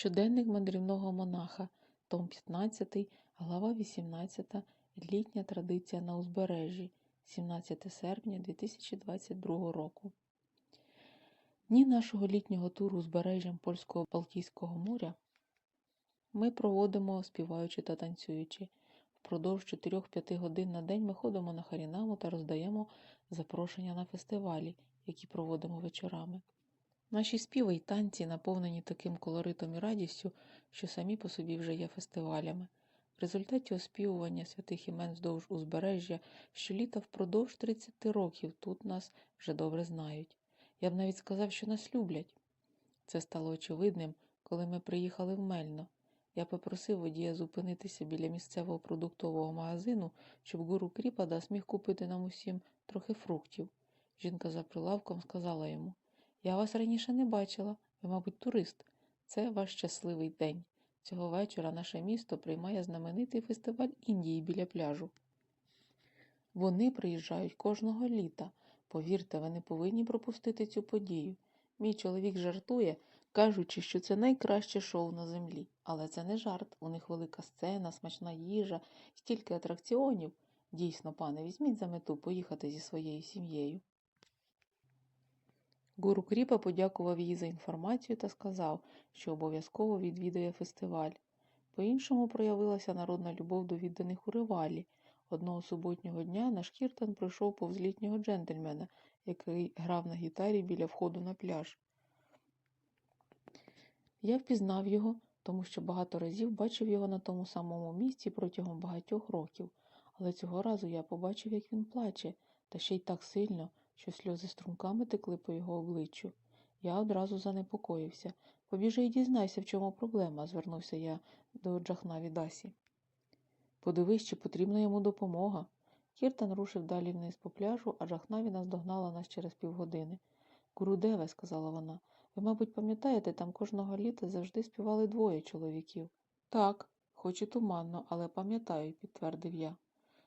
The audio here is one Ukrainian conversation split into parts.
Щоденник мандрівного монаха, том 15, глава 18, літня традиція на узбережжі, 17 серпня 2022 року. Дні нашого літнього туру узбережжям польського Балтійського моря ми проводимо співаючи та танцюючи. Впродовж 4-5 годин на день ми ходимо на харінаму та роздаємо запрошення на фестивалі, які проводимо вечорами. Наші співи й танці наповнені таким колоритом і радістю, що самі по собі вже є фестивалями. В результаті оспівування святих імен вздовж узбережжя щоліта впродовж 30 років тут нас вже добре знають. Я б навіть сказав, що нас люблять. Це стало очевидним, коли ми приїхали в Мельно. Я попросив водія зупинитися біля місцевого продуктового магазину, щоб гуру Кріпада зміг купити нам усім трохи фруктів. Жінка за прилавком сказала йому Я вас раніше не бачила, ви, мабуть, турист. Це ваш щасливий день. Цього вечора наше місто приймає знаменитий фестиваль Індії біля пляжу. Вони приїжджають кожного літа. Повірте, ви не повинні пропустити цю подію. Мій чоловік жартує, кажучи, що це найкраще шоу на землі. Але це не жарт. У них велика сцена, смачна їжа, стільки атракціонів. Дійсно, пане, візьміть за мету поїхати зі своєю сім'єю. Гуру Кріпа подякував їй за інформацію та сказав, що обов'язково відвідає фестиваль. По-іншому проявилася народна любов до відданих у ривалі. Одного суботнього дня наш Кіртан пройшов повз літнього джентльмена, який грав на гітарі біля входу на пляж. Я впізнав його, тому що багато разів бачив його на тому самому місці протягом багатьох років, але цього разу я побачив, як він плаче, та ще й так сильно, що сльози струмками текли по його обличчю. Я одразу занепокоївся. Побіжи і дізнайся, в чому проблема, звернувся я до Джахнаві Дасі. Подивись, чи потрібна йому допомога. Кіртан рушив далі вниз по пляжу, а Джахнаві наздогнала нас через півгодини. Гурудеве, сказала вона, ви, мабуть, пам'ятаєте, там кожного літа завжди співали двоє чоловіків. Так, хоч і туманно, але пам'ятаю, підтвердив я.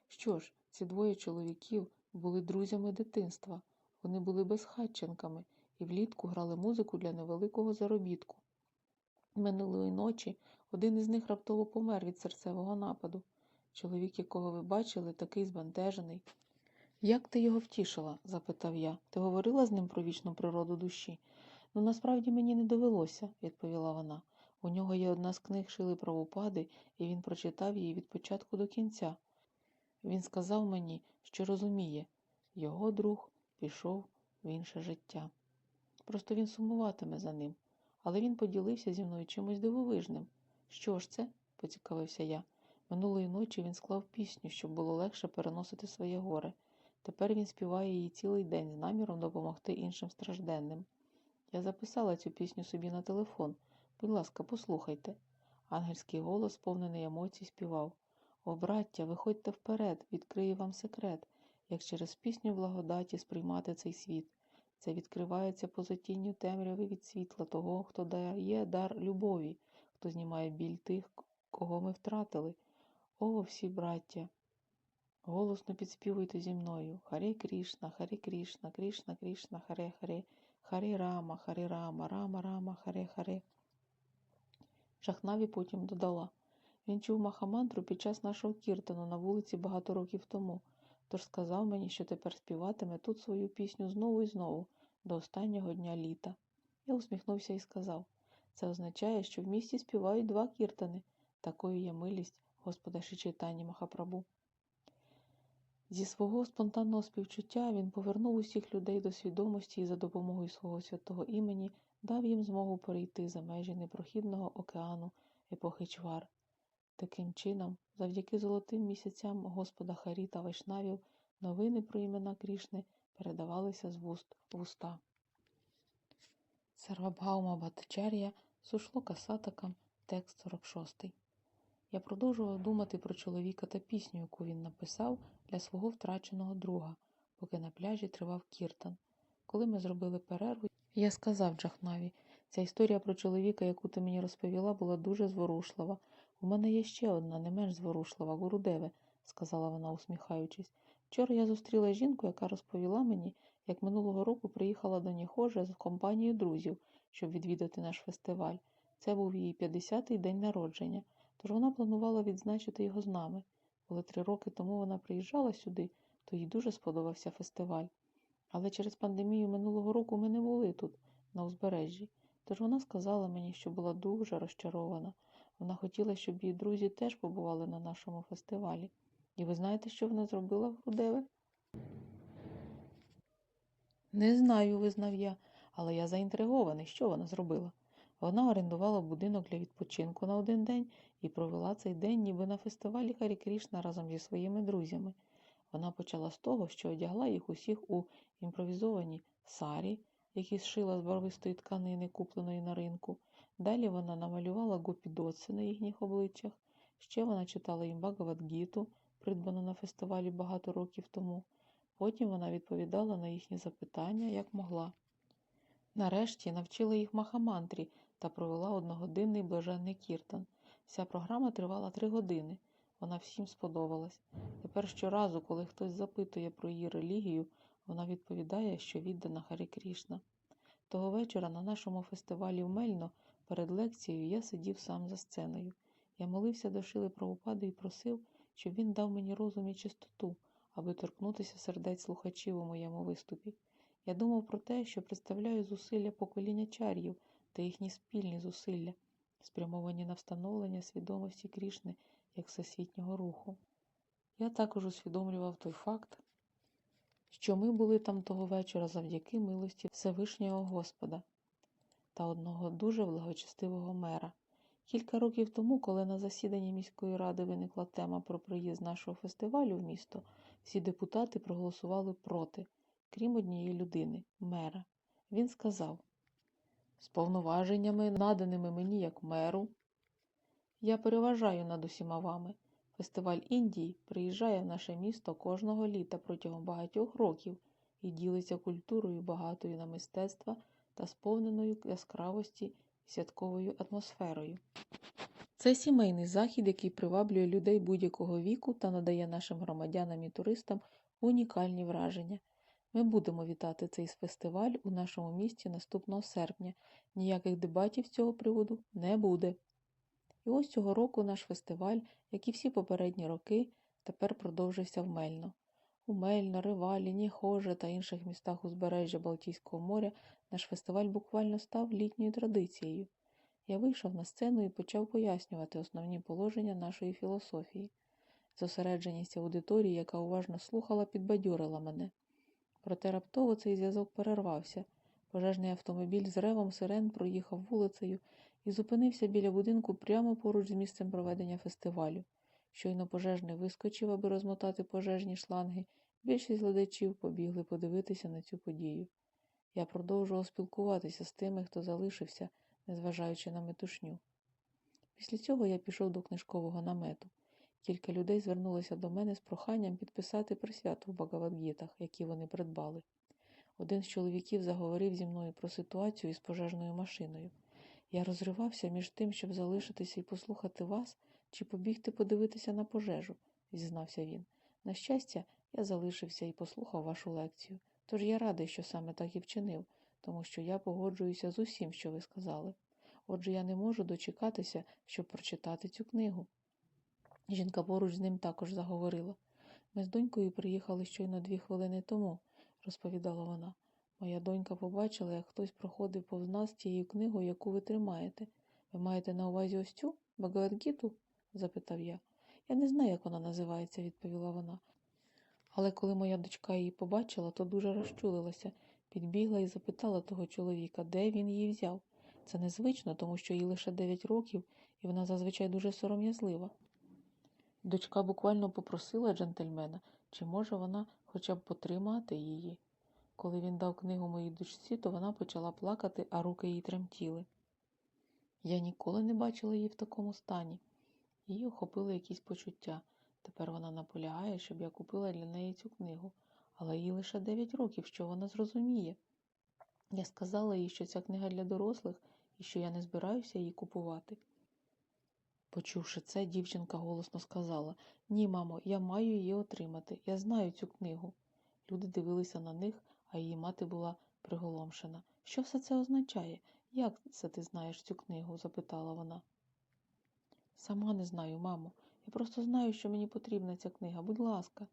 Що ж, ці двоє чоловіків були друзями дитинства. Вони були безхатченками і влітку грали музику для невеликого заробітку. Минулої ночі один із них раптово помер від серцевого нападу. Чоловік, якого ви бачили, такий збентежений. Як ти його втішила? запитав я. Ти говорила з ним про вічну природу душі? Ну, насправді мені не довелося, відповіла вона. У нього є одна з книг Шили правопади, і він прочитав її від початку до кінця. Він сказав мені, що розуміє, його друг пішов в інше життя. Просто він сумуватиме за ним, але він поділився зі мною чимось дивовижним. Що ж це? поцікавився я. Минулої ночі він склав пісню, щоб було легше переносити своє горе. Тепер він співає її цілий день з наміром допомогти іншим стражденним. Я записала цю пісню собі на телефон. Будь ласка, послухайте. Ангельський голос, сповнений емоцій, співав О, браття, виходьте вперед, відкрию вам секрет, як через пісню благодаті сприймати цей світ. Це відкривається поза тінню темряви від світла того, хто дає дар любові, хто знімає біль тих, кого ми втратили. О, всі браття! Голосно підспівуйте зі мною. Харі Крішна, Харі Крішна, Крішна, Крішна, Харе Харе, Харі Рама, Харі Рама, Рама, Рама, Харе Харе. Жахнаві потім додала. Він чув Махамантру під час нашого кіртану на вулиці багато років тому, тож сказав мені, що тепер співатиме тут свою пісню знову і знову, до останнього дня літа. Я усміхнувся і сказав це означає, що в місті співають два кіртани. Такою є милість Господа Шичайтані Махапрабу. Зі свого спонтанного співчуття він повернув усіх людей до свідомості і за допомогою свого святого імені дав їм змогу перейти за межі непрохідного океану епохи чвар. Таким чином, завдяки золотим місяцям Господа Харі та Вайшнавів, новини про імена Крішни передавалися з вуст в уста. Сарвабгаума Батачар'я, Сушлока Сатакам, текст 46. Я продовжував думати про чоловіка та пісню, яку він написав для свого втраченого друга, поки на пляжі тривав кіртан. Коли ми зробили перерву, я сказав Джахнаві, ця історія про чоловіка, яку ти мені розповіла, була дуже зворушлива. У мене є ще одна, не менш зворушлива, Гурудеве, сказала вона, усміхаючись. Вчора я зустріла жінку, яка розповіла мені, як минулого року приїхала до Ніхожа з компанією друзів, щоб відвідати наш фестиваль. Це був її 50-й день народження, тож вона планувала відзначити його з нами. Коли три роки тому вона приїжджала сюди, то їй дуже сподобався фестиваль. Але через пандемію минулого року ми не були тут, на узбережжі. Тож вона сказала мені, що була дуже розчарована. Вона хотіла, щоб її друзі теж побували на нашому фестивалі. І ви знаєте, що вона зробила в Грудеве? Не знаю, визнав я, але я заінтригований, що вона зробила. Вона орендувала будинок для відпочинку на один день і провела цей день ніби на фестивалі Харі Крішна разом зі своїми друзями. Вона почала з того, що одягла їх усіх у імпровізовані сарі, які зшила з барвистої тканини, купленої на ринку. Далі вона намалювала гопідоци на їхніх обличчях. Ще вона читала їм Багавадгіту, придбану на фестивалі багато років тому. Потім вона відповідала на їхні запитання, як могла. Нарешті навчила їх махамантрі та провела одногодинний блаженний кіртан. Вся програма тривала три години. Вона всім сподобалась. Тепер щоразу, коли хтось запитує про її релігію, вона відповідає, що віддана Харі Крішна. Того вечора на нашому фестивалі в Мельно перед лекцією я сидів сам за сценою. Я молився до Шили Правопади і просив, щоб він дав мені розум і чистоту, аби торкнутися сердець слухачів у моєму виступі. Я думав про те, що представляю зусилля покоління чар'їв та їхні спільні зусилля, спрямовані на встановлення свідомості Крішни як всесвітнього руху. Я також усвідомлював той факт, що ми були там того вечора завдяки милості Всевишнього Господа та одного дуже благочестивого мера. Кілька років тому, коли на засіданні міської ради виникла тема про приїзд нашого фестивалю в місто, всі депутати проголосували проти, крім однієї людини мера. Він сказав: з повноваженнями, наданими мені як меру, я переважаю над усіма вами. Фестиваль Індії приїжджає в наше місто кожного літа протягом багатьох років і ділиться культурою багатою на мистецтва та сповненою яскравості святковою атмосферою. Це сімейний захід, який приваблює людей будь-якого віку та надає нашим громадянам і туристам унікальні враження. Ми будемо вітати цей фестиваль у нашому місті наступного серпня. Ніяких дебатів з цього приводу не буде. І ось цього року наш фестиваль, як і всі попередні роки, тепер продовжився в Мельно, Ривалі, Ніхоже та інших містах узбережжя Балтійського моря наш фестиваль буквально став літньою традицією. Я вийшов на сцену і почав пояснювати основні положення нашої філософії. Зосередженість аудиторії, яка уважно слухала, підбадьорила мене. Проте раптово цей зв'язок перервався. Пожежний автомобіль з ревом сирен проїхав вулицею і зупинився біля будинку прямо поруч з місцем проведення фестивалю. Щойно пожежний вискочив, аби розмотати пожежні шланги, більшість глядачів побігли подивитися на цю подію. Я продовжував спілкуватися з тими, хто залишився, незважаючи на метушню. Після цього я пішов до книжкового намету. Кілька людей звернулися до мене з проханням підписати присвяту в Багавадгітах, які вони придбали. Один з чоловіків заговорив зі мною про ситуацію із пожежною машиною. Я розривався між тим, щоб залишитися і послухати вас, чи побігти подивитися на пожежу, зізнався він. На щастя, я залишився і послухав вашу лекцію, тож я радий, що саме так і вчинив, тому що я погоджуюся з усім, що ви сказали. Отже, я не можу дочекатися, щоб прочитати цю книгу. Жінка поруч з ним також заговорила. Ми з донькою приїхали щойно дві хвилини тому, розповідала вона. Моя донька побачила, як хтось проходив повз нас тією книгою, яку ви тримаєте. Ви маєте на увазі ось цю Багавадгіту? Запитав я. Я не знаю, як вона називається, відповіла вона. Але коли моя дочка її побачила, то дуже розчулилася, підбігла і запитала того чоловіка, де він її взяв. Це незвично, тому що їй лише 9 років, і вона зазвичай дуже сором'язлива. Дочка буквально попросила джентльмена, чи може вона хоча б потримати її. Коли він дав книгу моїй дочці, то вона почала плакати, а руки їй тремтіли. Я ніколи не бачила її в такому стані. Її охопили якісь почуття. Тепер вона наполягає, щоб я купила для неї цю книгу, але їй лише 9 років, що вона зрозуміє. Я сказала їй, що ця книга для дорослих і що я не збираюся її купувати. Почувши це, дівчинка голосно сказала Ні, мамо, я маю її отримати. Я знаю цю книгу. Люди дивилися на них, а її мати була приголомшена. Що все це означає? Як це ти знаєш цю книгу? запитала вона. Сама не знаю, мамо. Я просто знаю, що мені потрібна ця книга. Будь ласка.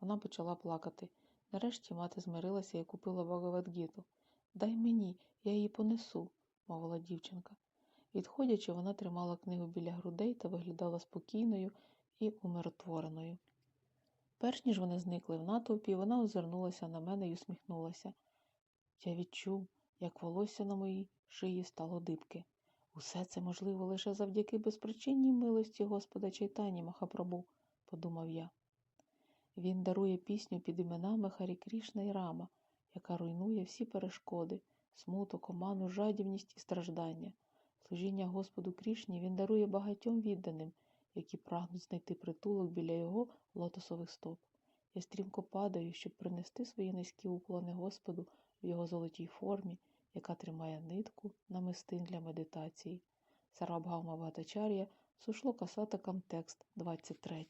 Вона почала плакати. Нарешті мати змирилася і купила Багавадгіту. Дай мені, я її понесу, мовила дівчинка. Відходячи, вона тримала книгу біля грудей та виглядала спокійною і умиротвореною. Перш ніж вони зникли в натовпі, вона озирнулася на мене і усміхнулася. Я відчув, як волосся на моїй шиї стало дибки. Усе це можливо лише завдяки безпричинній милості Господа Чайтані Махапрабу, подумав я. Він дарує пісню під іменами Харі Крішна і Рама, яка руйнує всі перешкоди, смуток, оману, жадібність і страждання. Служіння Господу Крішні він дарує багатьом відданим, які прагнуть знайти притулок біля його лотосових стоп. Я стрімко падаю, щоб принести свої низькі уклони Господу в його золотій формі, яка тримає нитку намистин для медитації. Сарабгаума Бхатачар'я, Сушло Касатакам, текст 23.